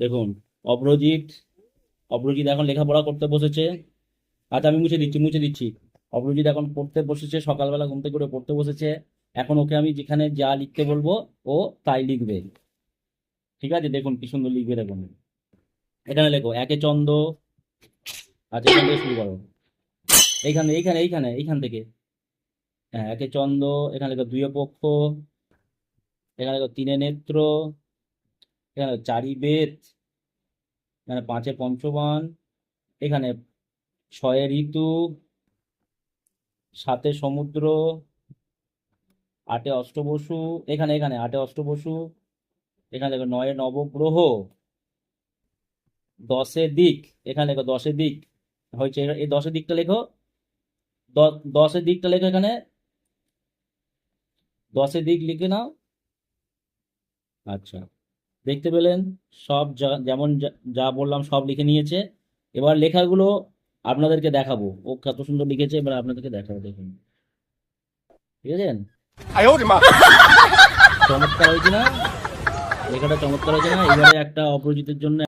দেখুন, অপরজিৎ, অপ্রজিৎ এখন লেখাপড়া করতে বসেছে। আচ্ছা আমি মুছে দিচ্ছি মুছে দিচ্ছি। অপরজিৎ এখন পড়তে বসেছে, সকালবেলা ঘুম থেকে করে পড়তে বসেছে। এখন ওকে আমি যেখানে যা লিখতে বলব, ও তাই লিখবে। ঠিক আছে? দেখুন কি সুন্দর লিখবে দেখুন। এখানে লেখো, একে চন্দ আচ্ছা এখান থেকে শুরু করো। এইখানে এইখানে এইখানে, এইখান থেকে। হ্যাঁ একে চন্দ, এখানে লেখো দুয়ে পক্ষ এখানে লেখো তিনে নেত্র চারি বেদ এখানে পাঁচে পঞ্চবান এখানে ছয়ে ঋতু সাতে সমুদ্র, আটে অষ্টবসু, এখানে এখানে আটে অষ্টবসু, এখানে লেখো নয়ে নবগ্রহ দশে দিক, এখানে লেখো দশে দিক, হয়েছে এই দশের দিকটা লেখো দশের দিকটা লেখো এখানে, দশের দিক লিখে নাও আচ্ছা। দেখতে পেলেন সব যেমন যা বললাম সব লিখে নিয়েছে। এবার লেখাগুলো আপনাদেরকে দেখাবো। ও কত সুন্দর লিখেছে এবার আপনাদেরকে দেখাবো দেখুন। ঠিক আছে? চমৎকার হয়েছে না? লেখাটা চমৎকার হয়েছে না? এবারে একটা অপরিচিতের জন্য